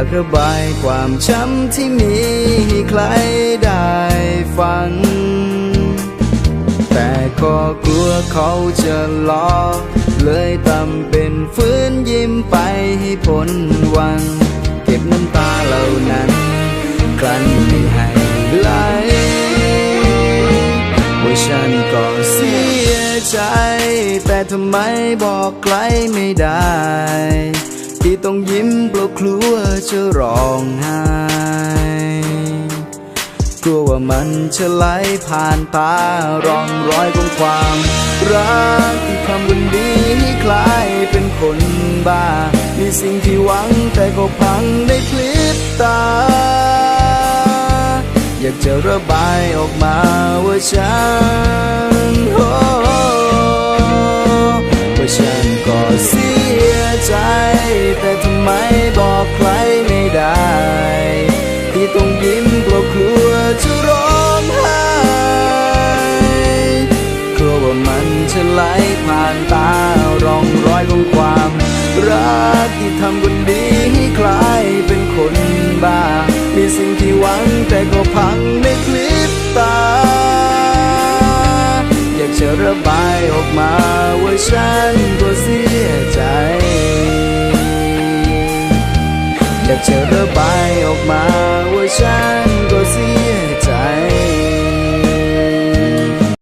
ากระบายความช้ำที่มีให้ใครได้ฟัง แต่ก็กลัวเขาจะล้อ เลยทำเป็นฟื้นยิ้มไปให้พ้นวัน เก็บน้ำตาเหล่านั้นกลั้นไม่ให้ไหลว่าฉันก็เสียใจ แต่ทำไมบอกใครไม่ได้ จะร้องไห้ กลัวว่ามันจะไหลผ่านตาร่องรอยของความรักที่ทำวันดีให้คลายเป็นคนบ้า มีสิ่งที่หวังแต่ก็พังในพลิบตา อยากจะระบายออกมาว่าฉันโอ้ว่าฉันก็เสียใจแต่ทำไม มันจะไหลผ่านตาร่องรอยของความ รักที่ทำคนดีให้คลายเป็นคนบ้า มีสิ่งที่หวังแต่ก็พังในคลิปตา อยากจะระบายออกมาว่าฉันก็เสียใจ อยากจะระบาย